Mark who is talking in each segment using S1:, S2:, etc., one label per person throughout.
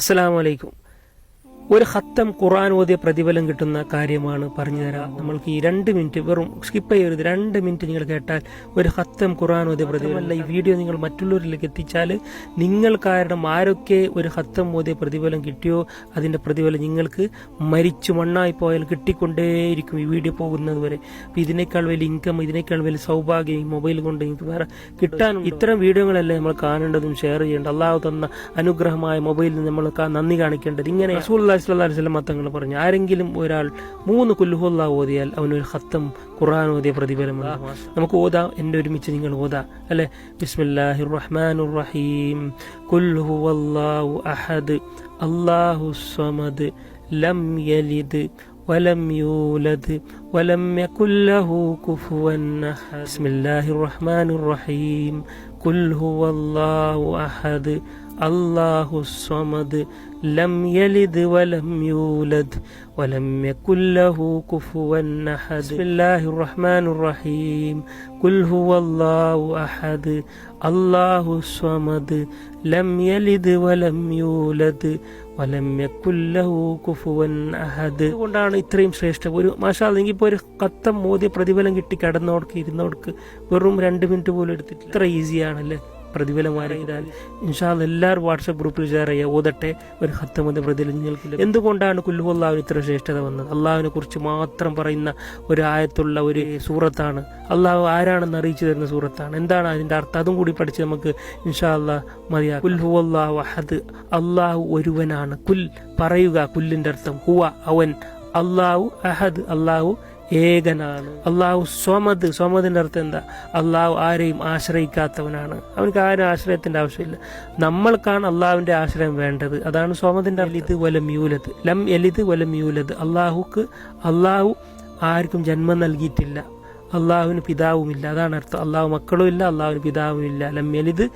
S1: അസ്സലാമു അലൈക്കും. ഒരു ഹത്തം ഖുറാൻ ഓതിയ പ്രതിഫലം കിട്ടുന്ന കാര്യമാണ് പറഞ്ഞു തരാം. നമ്മൾക്ക് ഈ രണ്ട് മിനിറ്റ് വെറും സ്കിപ്പ് ചെയ്യരുത്. രണ്ട് മിനിറ്റ് നിങ്ങൾ കേട്ടാൽ ഒരു ഹത്തം ഖുറാൻ ഓതിയ പ്രതിഫലമല്ല ഈ വീഡിയോ നിങ്ങൾ മറ്റുള്ളവരിലേക്ക് എത്തിച്ചാൽ നിങ്ങൾ കാരണം ആരൊക്കെ ഒരു ഹത്തം ഓതിയ പ്രതിഫലം കിട്ടിയോ അതിന്റെ പ്രതിഫലം നിങ്ങൾക്ക് മരിച്ചു മണ്ണായി പോയാൽ കിട്ടിക്കൊണ്ടേയിരിക്കും ഈ വീഡിയോ പോകുന്നത് വരെ. ഇതിനേക്കാൾ വലിയ ഇൻകം ഇതിനേക്കാൾ വലിയ സൗഭാഗ്യം ഈ മൊബൈൽ കൊണ്ട് എനിക്ക് വേറെ കിട്ടാൻ ഇത്തരം വീഡിയോകളല്ലേ നമ്മൾ കാണേണ്ടതും ഷെയർ ചെയ്യേണ്ടത്. അള്ളാഹു തന്ന അനുഗ്രഹമായ മൊബൈലിൽ നമ്മൾ നന്ദി കാണിക്കേണ്ടത്. ഇങ്ങനെ സ്വല്ലല്ലാഹു അലൈഹി വസല്ലം തങ്ങൾ പറഞ്ഞു ആരെങ്കിലും ഒരാൾ മൂന്ന് കുല്ലുഹുല്ല ഓതിയാൽ അവനൊരു ഹത്തം ഖുർആൻ ഓതിയ പ്രതിഫലമുണ്ട് നമുക്ക് ഓതാം എൻ്റെ ഒരുമിച്ച് നിങ്ങൾ ഓതാ അല്ലെ ബിസ്മില്ലാഹിർ റഹ്മാനുർ റഹീം കുൽ ഹുവല്ലാഹു അഹദ് അല്ലാഹു സ്വമദ് ലം യലിദ് ولم يولد ولم يكن له كفوا أحد بسم الله الرحمن الرحيم കുൽഹുവല്ലാഹു അഹദ് അള്ളാഹു സ്വമദ് ലം യലിദ് വലം യൂലദ് വലം യകുല്ലഹു കുഫുവൻ അഹദ്. ബിസ്മില്ലാഹിർ റഹ്മാനിർ റഹീം കുൽഹുവല്ലാഹു അഹദ് അള്ളാഹു സ്വമദ് ലം യലിദ് വലം യൂലദ് അതുകൊണ്ടാണ് ഇത്രയും ശ്രേഷ്ഠം. ഒരു മാഷാ എനിക്കിപ്പോൾ ഒരു കത്തം മോദി പ്രതിഫലം കിട്ടി കിടന്നോടക്ക് ഇരുന്നോടക്ക് വെറും രണ്ട് മിനിറ്റ് പോലും എടുത്തിട്ട് ഇത്ര ഈസിയാണല്ലേ പ്രതിഫലം വാരിയിടാൻ ഇൻഷാൽ എല്ലാവരും വാട്സപ്പ് ഗ്രൂപ്പിൽ ഷെയർ ചെയ്യുക ഓതട്ടെ ഒരു ഹത്തമത് പ്രതിഫലം നിങ്ങൾക്ക് എന്തുകൊണ്ടാണ് കുല്ലുഹുല്ലാവിന് ഇത്ര ശ്രേഷ്ഠത വന്നത്? അള്ളാഹുവിനെ കുറിച്ച് മാത്രം പറയുന്ന ഒരു ആയത്തുള്ള ഒരു സൂറത്താണ്. അള്ളാഹു ആരാണെന്ന് അറിയിച്ചു തരുന്ന സൂറത്താണ്. എന്താണ് അതിന്റെ അർത്ഥം? അതും കൂടി പഠിച്ച് നമുക്ക് ഇൻഷാ അള്ളാഹ് മതിയാകും കുല്ലു അള്ളാഹു അഹദ് അള്ളാഹു ഒരുവനാണ്. കുൽ പറയുക കുല്ലിന്റെ അർത്ഥം. ഹുവ അവൻ. അള്ളാഹു അഹദ് അള്ളാഹു ഏകനാണ്. അള്ളാഹു സ്വമദ് സ്വമദിന്റെ അർത്ഥം എന്താ? അള്ളാഹു ആരെയും ആശ്രയിക്കാത്തവനാണ്. അവനക്ക് ആരും ആശ്രയത്തിന്റെ ആവശ്യമില്ല. നമ്മൾക്കാണ് അള്ളാഹുവിന്റെ ആശ്രയം വേണ്ടത്. അതാണ് സ്വമദിന്റെ എലിത് വലം യൂലത്. ലം എലിത് വലം യൂലത്. അള്ളാഹുക്ക് അള്ളാഹു ആർക്കും ജന്മം നൽകിയിട്ടില്ല. അള്ളാഹുവിന് പിതാവുമില്ല. അതാണ് അർത്ഥം. അള്ളാഹു മക്കളും ഇല്ല അള്ളാഹുവിന് പിതാവും ഇല്ല. ലം യലിദ്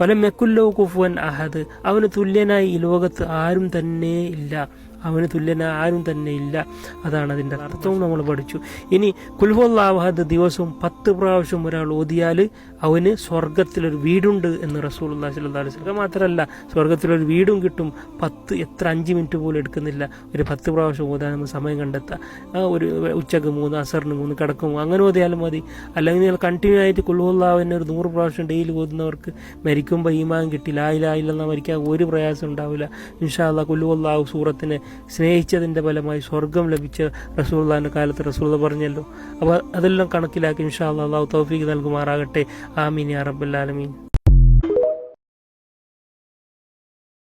S1: വലം യക്കുല്ലോ കുഫുവൻ അഹദ്. അവന് തുല്യനായി ഈ ലോകത്ത് ആരും തന്നെ ഇല്ല. അവന് തുല്യന ആരും തന്നെ ഇല്ല. അതാണ് അതിന്റെ അർത്ഥവും നമ്മൾ പഠിച്ചു. ഇനി കുൽഹുല്ലാഹദ് ദിവസവും പത്ത് പ്രാവശ്യം ഒരാൾ ഓതിയാൽ അവന് സ്വർഗത്തിലൊരു വീടുണ്ട് എന്ന് റസൂൽ അള്ളാഹി മാത്രമല്ല സ്വർഗത്തിലൊരു വീടും കിട്ടും പത്ത് എത്ര അഞ്ച് മിനിറ്റ് പോലും എടുക്കുന്നില്ല. ഒരു പത്ത് പ്രാവശ്യം ഓതാൻ നമ്മൾ സമയം കണ്ടെത്താം. ഒരു ഉച്ചയ്ക്ക് മൂന്ന് അസറിന് മൂന്ന് കിടക്കും അങ്ങനെ ഓതിയാലും മതി. അല്ലെങ്കിൽ നിങ്ങൾ കണ്ടിന്യൂ ആയിട്ട് കുൽഹുല്ലാവിനെ ഒരു നൂറ് പ്രാവശ്യം ഡെയിലി ഓതുന്നവർക്ക് മരിക്കുമ്പോൾ ഈമാൻ കിട്ടില്ല ആയില്ല മരിക്കാൻ ഒരു പ്രയാസം ഉണ്ടാവില്ല. ഇൻഷാ ഇൻഷാല്ല കുല്ലുവല്ലാഹു സൂറത്തിനെ സ്നേഹിച്ചതിന്റെ ഫലമായി സ്വർഗം ലഭിച്ച റസൂള്ളാന്റെ കാലത്ത് റസൂള്ള പറഞ്ഞല്ലോ. അപ്പോൾ അതെല്ലാം കണക്കിലാക്കി ഇൻഷാ അള്ളാഹു തൗഫീഖ് നൽകുമാറാകട്ടെ. ആമീൻ ആലമീൻ.